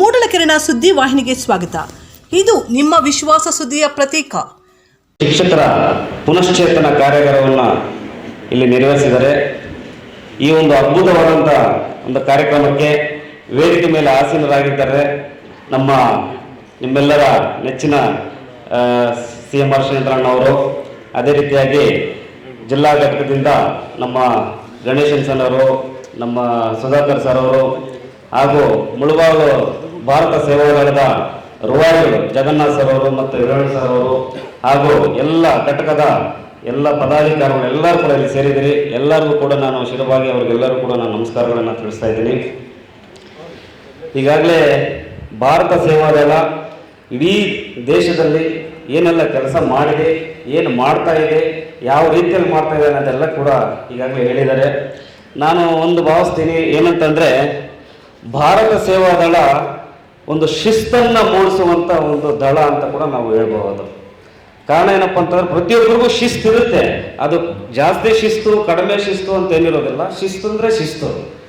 ಮೂಡಲಕೆರೆನ ಸುದ್ದಿ ವಾಹಿನಿಗೆ ಸ್ವಾಗತ. ಇದು ನಿಮ್ಮ ವಿಶ್ವಾಸ ಸುದ್ದಿಯ ಪ್ರತೀಕ. ಶಿಕ್ಷಕರ ಪುನಶ್ಚೇತನ ಕಾರ್ಯಾಗಾರವನ್ನು ಇಲ್ಲಿ ನಿರ್ವಹಿಸಿದರೆ ಈ ಒಂದು ಅದ್ಭುತವಾದಂಥ ಒಂದು ಕಾರ್ಯಕ್ರಮಕ್ಕೆ ವೇದಿಕೆ ಮೇಲೆ ಆಸೀನರಾಗಿದ್ದಾರೆ ನಮ್ಮ ನಿಮ್ಮೆಲ್ಲರ ನೆಚ್ಚಿನ ಸಿ ಎಂ ಆರ್ ಅವರು. ಅದೇ ರೀತಿಯಾಗಿ ಜಿಲ್ಲಾ ಘಟಕದಿಂದ ನಮ್ಮ ಗಣೇಶನ್ ಸರ್ ಅವರು, ನಮ್ಮ ಸುಧಾಕರ್ ಸರ್ ಅವರು ಹಾಗೂ ಮುಳುಬಾಗಲು ಭಾರತ ಸೇವಾದಳದ ರುವಾರಿ ಜಗನ್ನಾಥ್ ಸರ್ ಅವರು ಮತ್ತು ವೀರಣ್ಣ ಸರ್ ಅವರು ಹಾಗೂ ಎಲ್ಲ ಘಟಕದ ಎಲ್ಲ ಪದಾಧಿಕಾರಿಗಳು ಎಲ್ಲರೂ ಕೂಡ ಇಲ್ಲಿ ಸೇರಿದಿರಿ ಎಲ್ಲರಿಗೂ ಕೂಡ ನಾನು ಶಿರವಾಗಿ ಅವ್ರಿಗೆಲ್ಲರೂ ಕೂಡ ನಾನು ನಮಸ್ಕಾರಗಳನ್ನು ತಿಳಿಸ್ತಾ ಇದ್ದೀನಿ. ಈಗಾಗಲೇ ಭಾರತ ಸೇವಾದಳ ಇಡೀ ದೇಶದಲ್ಲಿ ಏನೆಲ್ಲ ಕೆಲಸ ಮಾಡಿದೆ, ಏನು ಮಾಡ್ತಾ ಇದೆ, ಯಾವ ರೀತಿಯಲ್ಲಿ ಮಾಡ್ತಾ ಇದೆ ಅನ್ನೋದೆಲ್ಲ ಕೂಡ ಈಗಾಗಲೇ ಹೇಳಿದ್ದಾರೆ. ನಾನು ಒಂದು ಭಾವಿಸ್ತೀನಿ ಏನಂತಂದರೆ ಭಾರತ ಸೇವಾ ದಳ ಒಂದು ಶಿಸ್ತನ್ನು ಮೂಡಿಸುವಂಥ ಒಂದು ದಳ ಅಂತ ಕೂಡ ನಾವು ಹೇಳ್ಬೋದು ಕಾರಣ ಏನಪ್ಪ ಅಂತಂದ್ರೆ ಪ್ರತಿಯೊಬ್ಬರಿಗೂ ಶಿಸ್ತು ಇರುತ್ತೆ. ಅದು ಜಾಸ್ತಿ ಶಿಸ್ತು, ಕಡಿಮೆ ಶಿಸ್ತು ಅಂತ ಏನಿರೋದಿಲ್ಲ. ಶಿಸ್ತು ಅಂದರೆ ಶಿಸ್ತು.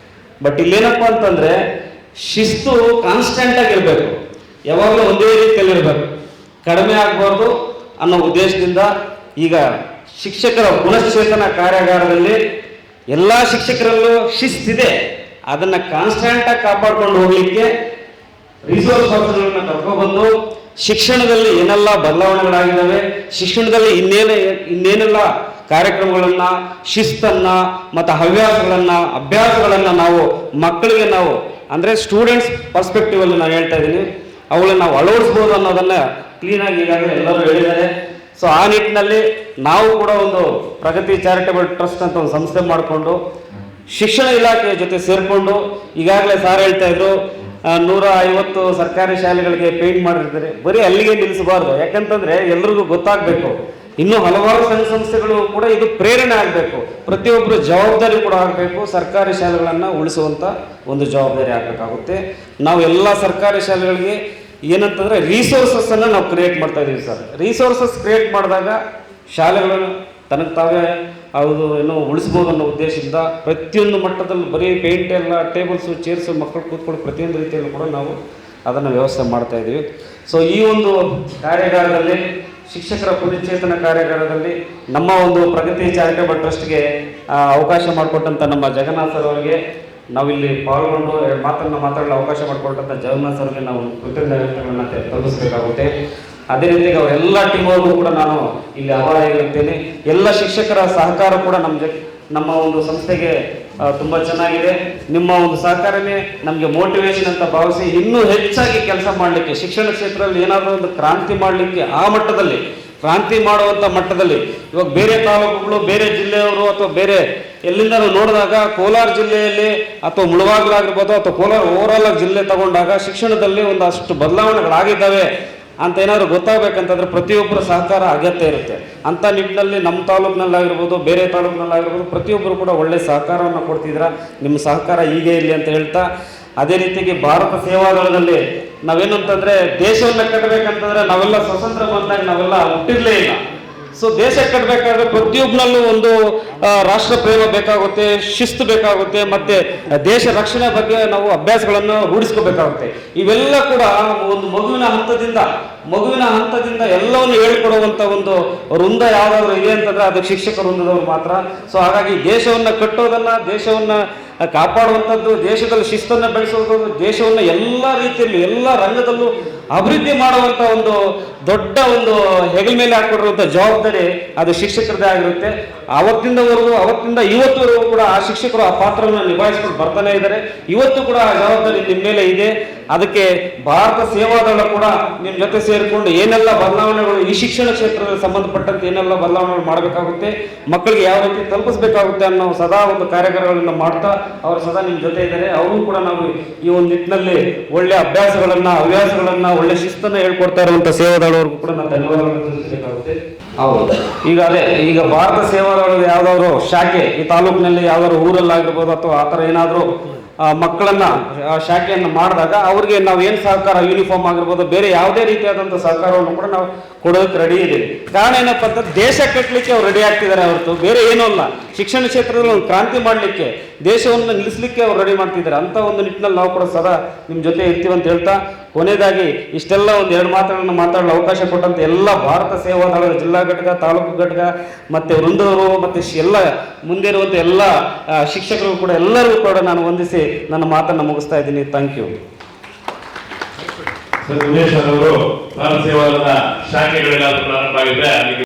ಬಟ್ ಇಲ್ಲೇನಪ್ಪ ಅಂತಂದ್ರೆ ಶಿಸ್ತು ಕಾನ್ಸ್ಟೆಂಟ್ ಇರಬೇಕು. ಯಾವಾಗಲೂ ಒಂದೇ ರೀತಿಯಲ್ಲಿ ಇರಬೇಕು. ಕಡಿಮೆ ಆಗಬಾರ್ದು ಅನ್ನೋ ಉದ್ದೇಶದಿಂದ ಈಗ ಶಿಕ್ಷಕರ ಪುನಶ್ಚೇತನ ಕಾರ್ಯಾಗಾರದಲ್ಲಿ ಎಲ್ಲ ಶಿಕ್ಷಕರಲ್ಲೂ ಶಿಸ್ತಿದೆ. ಅದನ್ನ ಕಾನ್ಸ್ಟೆಂಟ್ ಆಗಿ ಕಾಪಾಡ್ಕೊಂಡು ಹೋಗ್ಲಿಕ್ಕೆ ರಿಸೋರ್ಸ್ ಪರ್ಸನ್ಗಳನ್ನ ಕರ್ಕೊಬಂದು ಶಿಕ್ಷಣದಲ್ಲಿ ಏನೆಲ್ಲ ಬದಲಾವಣೆಗಳಾಗಿದ್ದಾವೆ ಶಿಕ್ಷಣದಲ್ಲಿ ಇನ್ನೇನು, ಇನ್ನೇನೆಲ್ಲ ಕಾರ್ಯಕ್ರಮಗಳನ್ನ, ಶಿಸ್ತನ್ನ ಮತ್ತು ಹವ್ಯಾಸಗಳನ್ನ, ಅಭ್ಯಾಸಗಳನ್ನ ನಾವು ಮಕ್ಕಳಿಗೆ ನಾವು, ಅಂದ್ರೆ ಸ್ಟೂಡೆಂಟ್ಸ್ ಪರ್ಸ್ಪೆಕ್ಟಿವ್ ಅಲ್ಲಿ ನಾನು ಹೇಳ್ತಾ ಇದ್ದೀನಿ ಅವುಗಳನ್ನ ನಾವು ಅಳವಡಿಸ್ಬೋದು ಅನ್ನೋದನ್ನ ಕ್ಲೀನಾಗಿ ಈಗಾಗಲೇ ಎಲ್ಲರೂ ಹೇಳಿದ್ದಾರೆ. ಸೊ ಆ ನಿಟ್ಟಿನಲ್ಲಿ ನಾವು ಕೂಡ ಒಂದು ಪ್ರಗತಿ ಚಾರಿಟಬಲ್ ಟ್ರಸ್ಟ್ ಅಂತ ಒಂದು ಸಂಸ್ಥೆ ಮಾಡಿಕೊಂಡು ಶಿಕ್ಷಣ ಇಲಾಖೆಯ ಜೊತೆ ಸೇರಿಕೊಂಡು ಈಗಾಗಲೇ ಸಾರ್ ಹೇಳ್ತಾ ಇದ್ರು ನೂರ ಐವತ್ತು ಸರ್ಕಾರಿ ಶಾಲೆಗಳಿಗೆ ಪೇಂಟ್ ಮಾಡಿರ್ತಾರೆ. ಬರೀ ಅಲ್ಲಿಗೆ ನಿಲ್ಲಿಸಬಾರ್ದು. ಯಾಕಂತಂದ್ರೆ ಎಲ್ರಿಗೂ ಗೊತ್ತಾಗಬೇಕು. ಇನ್ನು ಹಲವಾರು ಸಂಘ ಸಂಸ್ಥೆಗಳು ಕೂಡ ಇದು ಪ್ರೇರಣೆ ಆಗಬೇಕು. ಪ್ರತಿಯೊಬ್ಬರು ಜವಾಬ್ದಾರಿ ಕೂಡ ಆಗಬೇಕು. ಸರ್ಕಾರಿ ಶಾಲೆಗಳನ್ನು ಉಳಿಸುವಂಥ ಒಂದು ಜವಾಬ್ದಾರಿ ಆಗಬೇಕಾಗುತ್ತೆ. ನಾವು ಎಲ್ಲ ಸರ್ಕಾರಿ ಶಾಲೆಗಳಿಗೆ ಏನಂತಂದ್ರೆ ರಿಸೋರ್ಸಸ್ಸನ್ನು ನಾವು ಕ್ರಿಯೇಟ್ ಮಾಡ್ತಾ ಇದ್ದೀವಿ ಸರ್. ರಿಸೋರ್ಸಸ್ ಕ್ರಿಯೇಟ್ ಮಾಡಿದಾಗ ಶಾಲೆಗಳು ತನಗೆ ತಾವೇ ಅದು ಏನೋ ಉಳಿಸ್ಬೋದು ಅನ್ನೋ ಉದ್ದೇಶದಿಂದ ಪ್ರತಿಯೊಂದು ಮಟ್ಟದಲ್ಲಿ ಬರೀ ಪೇಂಟ್ ಎಲ್ಲ ಟೇಬಲ್ಸು ಚೇರ್ಸು ಮಕ್ಕಳು ಕೂತ್ಕೊಂಡು ಪ್ರತಿಯೊಂದು ರೀತಿಯಲ್ಲೂ ಕೂಡ ನಾವು ಅದನ್ನು ವ್ಯವಸ್ಥೆ ಮಾಡ್ತಾ ಇದ್ದೀವಿ ಸೊ ಈ ಒಂದು ಕಾರ್ಯಾಗಾರದಲ್ಲಿ, ಶಿಕ್ಷಕರ ಪುನಶ್ಚೇತನ ಕಾರ್ಯಾಗಾರದಲ್ಲಿ ನಮ್ಮ ಒಂದು ಪ್ರಗತಿ ಚಾರಿಟೇಬಲ್ ಟ್ರಸ್ಟ್ಗೆ ಅವಕಾಶ ಮಾಡಿಕೊಟ್ಟಂಥ ನಮ್ಮ ಜಗನ್ನಾಥ್ ಸರ್ ಅವರಿಗೆ, ನಾವಿಲ್ಲಿ ಪಾಲ್ಗೊಂಡು ಮಾತನ್ನ ಮಾತಾಡಲು ಅವಕಾಶ ಮಾಡಿಕೊಟ್ಟಂಥ ಜಗನ್ನಾಥ್ ಸರ್ಗೆ ನಾವು ಕೃತಜ್ಞತೆಗಳನ್ನು ತಲುಪಿಸಬೇಕಾಗುತ್ತೆ. ಅದೇ ರೀತಿಯಾಗಿ ಅವರೆಲ್ಲ ಟೀಮ್ ಅವ್ರಿಗೂ ಕೂಡ ನಾನು ಇಲ್ಲಿ ಆಭಾರಿಯಾಗಿರುತ್ತೇನೆ ಎಲ್ಲ ಶಿಕ್ಷಕರ ಸಹಕಾರ ಕೂಡ ನಮ್ಮ ನಮ್ಮ ಒಂದು ಸಂಸ್ಥೆಗೆ ತುಂಬ ಚೆನ್ನಾಗಿದೆ. ನಿಮ್ಮ ಒಂದು ಸಹಕಾರನೇ ನಮಗೆ ಮೋಟಿವೇಶನ್ ಅಂತ ಭಾವಿಸಿ ಇನ್ನೂ ಹೆಚ್ಚಾಗಿ ಕೆಲಸ ಮಾಡಲಿಕ್ಕೆ, ಶಿಕ್ಷಣ ಕ್ಷೇತ್ರದಲ್ಲಿ ಏನಾದರೂ ಒಂದು ಕ್ರಾಂತಿ ಮಾಡಲಿಕ್ಕೆ ಆ ಮಟ್ಟದಲ್ಲಿ, ಕ್ರಾಂತಿ ಮಾಡುವಂಥ ಮಟ್ಟದಲ್ಲಿ, ಇವಾಗ ಬೇರೆ ತಾಲೂಕುಗಳು, ಬೇರೆ ಜಿಲ್ಲೆಯವರು ಅಥವಾ ಬೇರೆ ಎಲ್ಲಿಂದ ನೋಡಿದಾಗ ಕೋಲಾರ ಜಿಲ್ಲೆಯಲ್ಲಿ ಅಥವಾ ಮುಳುವಾಗ್ಲಾಗಿರ್ಬೋದು ಅಥವಾ ಕೋಲಾರ ಓವರಾಲ್ ಆಗಿ ಜಿಲ್ಲೆ ತಗೊಂಡಾಗ ಶಿಕ್ಷಣದಲ್ಲಿ ಒಂದಷ್ಟು ಬದಲಾವಣೆಗಳಾಗಿದ್ದಾವೆ. ಅಂತ ಏನಾದ್ರು ಗೊತ್ತಾಗಬೇಕಂತಂದ್ರೆ ಪ್ರತಿಯೊಬ್ಬರ ಸಹಕಾರ ಅಗತ್ಯ ಇರುತ್ತೆ. ಅಂತ ನಿಟ್ಟಿನಲ್ಲಿ ನಮ್ಮ ತಾಲೂಕಿನಲ್ಲಾಗಿರ್ಬೋದು, ಬೇರೆ ತಾಲೂಕಿನಲ್ಲಾಗಿರ್ಬೋದು ಪ್ರತಿಯೊಬ್ಬರು ಕೂಡ ಒಳ್ಳೆ ಸಹಕಾರವನ್ನು ಕೊಡ್ತಿದ್ರ ನಿಮ್ಮ ಸಹಕಾರ ಹೀಗೆ ಇರಲಿ ಅಂತ ಹೇಳ್ತಾ, ಅದೇ ರೀತಿಯಾಗಿ ಭಾರತ ಸೇವಾದಳದಲ್ಲಿ ನಾವೇನು ಅಂತಂದ್ರೆ ದೇಶವನ್ನ ಕಟ್ಟಬೇಕಂತಂದ್ರೆ ನಾವೆಲ್ಲ ಸ್ವತಂತ್ರ ಬಂದಾಗ ನಾವೆಲ್ಲ ಹುಟ್ಟಿರಲೇ ಇಲ್ಲ. ಸೊ ದೇಶ ಕಟ್ಟಬೇಕಾದ್ರೆ ಪ್ರತಿಯೊಬ್ಬನಲ್ಲೂ ಒಂದು ರಾಷ್ಟ್ರ ಪ್ರೇಮ ಬೇಕಾಗುತ್ತೆ, ಶಿಸ್ತು ಬೇಕಾಗುತ್ತೆ, ಮತ್ತೆ ದೇಶ ರಕ್ಷಣೆ ಬಗ್ಗೆ ನಾವು ಅಭ್ಯಾಸಗಳನ್ನು ರೂಢಿಸ್ಕೋಬೇಕಾಗುತ್ತೆ. ಇವೆಲ್ಲ ಕೂಡ ಒಂದು ಮಗುವಿನ ಹಂತದಿಂದ ಮಗುವಿನ ಹಂತದಿಂದ ಎಲ್ಲವನ್ನು ಹೇಳ್ಕೊಡುವಂತ ಒಂದು ವೃಂದ ಯಾವ್ದಾದ್ರು ಇದೆ ಅಂತಂದ್ರೆ ಅದು ಶಿಕ್ಷಕ ವೃಂದದವರು ಮಾತ್ರ. ಸೊ ಹಾಗಾಗಿ ದೇಶವನ್ನ ಕಟ್ಟೋದನ್ನ, ದೇಶವನ್ನ ಕಾಪಾಡುವಂಥದ್ದು, ದೇಶದಲ್ಲಿ ಶಿಸ್ತನ್ನು ಬೆಳೆಸುವಂಥದ್ದು, ದೇಶವನ್ನು ಎಲ್ಲ ರೀತಿಯಲ್ಲಿ, ಎಲ್ಲ ರಂಗದಲ್ಲೂ ಅಭಿವೃದ್ಧಿ ಮಾಡುವಂತ ಒಂದು ದೊಡ್ಡ ಒಂದು ಹೆಗಲ ಮೇಲೆ ಹಾಕ್ಕೊಂಡಿರುವಂಥ ಜವಾಬ್ದಾರಿ ಅದು ಶಿಕ್ಷಕರದೇ ಆಗಿರುತ್ತೆ. ಅವತ್ತಿಂದವರೆಗೂ, ಅವತ್ತಿಂದ ಇವತ್ತುವರೆಗೂ ಕೂಡ ಆ ಶಿಕ್ಷಕರು ಆ ಪಾತ್ರವನ್ನು ನಿಭಾಯಿಸ್ಕೊಂಡು ಬರ್ತಾನೆ ಇದ್ದಾರೆ. ಇವತ್ತು ಕೂಡ ಆ ಜವಾಬ್ದಾರಿ ನಿಮ್ಮ ಮೇಲೆ ಇದೆ. ಅದಕ್ಕೆ ಭಾರತ ಸೇವಾದಳ ಕೂಡ ನಿಮ್ಮ ಜೊತೆ ಸೇರಿಕೊಂಡು ಏನೆಲ್ಲ ಬದಲಾವಣೆಗಳು ಈ ಶಿಕ್ಷಣ ಕ್ಷೇತ್ರದಲ್ಲಿ ಸಂಬಂಧಪಟ್ಟಂತೆ ಏನೆಲ್ಲ ಬದಲಾವಣೆಗಳು ಮಾಡಬೇಕಾಗುತ್ತೆ ಮಕ್ಕಳಿಗೆ ಯಾವ ರೀತಿ ತಲುಪಿಸಬೇಕಾಗುತ್ತೆ ಅನ್ನೋ ಸದಾ ಒಂದು ಕಾರ್ಯಕ್ರಮಗಳನ್ನು ಮಾಡ್ತಾ ಅವರು ಸದಾ ನಿಮ್ಮ ಜೊತೆ ಇದ್ದಾರೆ. ಅವರು ಕೂಡ ನಾವು ಈ ಒಂದು ನಿಟ್ಟಿನಲ್ಲಿ ಒಳ್ಳೆ ಅಭ್ಯಾಸಗಳನ್ನ ಹವ್ಯಾಸಗಳನ್ನ ಒಳ್ಳೆ ಶಿಸ್ತನ್ನ ಹೇಳ್ಕೊಡ್ತಾ ಇರುವಂತ ಸೇವಾದಳವರೆಗೂ ಕೂಡ ನಾನು ಧನ್ಯವಾದಗಳನ್ನು ತಿಳಿಸಬೇಕಾಗುತ್ತೆ. ಹೌದು. ಈಗ ಅದೇ ಈಗ ಭಾರತ ಸೇವಾದಳದ ಯಾವ್ದಾದ್ರು ಶಾಖೆ ಈ ತಾಲೂಕಿನಲ್ಲಿ ಯಾವ್ದಾದ್ರು ಊರಲ್ಲಾಗಿರ್ಬೋದು ಅಥವಾ ಆ ಥರ ಏನಾದರೂ ಮಕ್ಕಳನ್ನ ಶಾಖೆಯನ್ನು ಮಾಡಿದಾಗ ಅವ್ರಿಗೆ ನಾವು ಏನು ಸಹಕಾರ ಯೂನಿಫಾರ್ಮ್ ಆಗಿರ್ಬೋದು, ಬೇರೆ ಯಾವುದೇ ರೀತಿಯಾದಂಥ ಸಹಕಾರವನ್ನು ಕೂಡ ನಾವು ಕೊಡೋದಕ್ಕೆ ರೆಡಿ ಇದ್ದೀವಿ. ಕಾರಣ ಏನಪ್ಪ ಅಂತಂದ್ರೆ ದೇಶ ಕಟ್ಟಲಿಕ್ಕೆ ಅವ್ರು ರೆಡಿ ಆಗ್ತಿದ್ದಾರೆ ಹೊರತು, ಬೇರೆ ಏನೂ ಅಲ್ಲ. ಶಿಕ್ಷಣ ಕ್ಷೇತ್ರದಲ್ಲಿ ಒಂದು ಕ್ರಾಂತಿ ಮಾಡಲಿಕ್ಕೆ, ದೇಶವನ್ನು ನಿಲ್ಲಿಸಲಿಕ್ಕೆ ಅವ್ರು ರೆಡಿ ಮಾಡ್ತಿದ್ದಾರೆ. ಅಂತ ಒಂದು ನಿಟ್ಟಿನಲ್ಲಿ ನಾವು ಕೂಡ ಸದಾ ನಿಮ್ಮ ಜೊತೆ ಇರ್ತೀವಿ ಅಂತ ಹೇಳ್ತಾ, ಕೊನೆಯದಾಗಿ ಇಷ್ಟೆಲ್ಲ ಒಂದು ಎರಡು ಮಾತುಗಳನ್ನು ಮಾತಾಡಲು ಅವಕಾಶ ಕೊಟ್ಟಂತ ಎಲ್ಲ ಭಾರತ ಸೇವಾ ದಳದ ಜಿಲ್ಲಾ ಘಟಕ, ತಾಲೂಕು ಘಟಕ, ಮತ್ತು ವೃಂದವರು, ಮತ್ತು ಎಲ್ಲ ಮುಂದೆ ಇರುವಂಥ ಎಲ್ಲ ಶಿಕ್ಷಕರು ಕೂಡ ಎಲ್ಲರಿಗೂ ಕೂಡ ನಾನು ವಂದಿಸಿ ನನ್ನ ಮಾತನ್ನು ಮುಗಿಸ್ತಾ ಇದ್ದೀನಿ. ಥ್ಯಾಂಕ್ ಯು ಸರ್, ಉಮೇಶ್ ಅವರು ಭಾರತ ಸೇವಾದಳ ಶಾಖೆಗಳೆಲ್ಲ ಪ್ರಾರಂಭ ಆಗಿದೆ.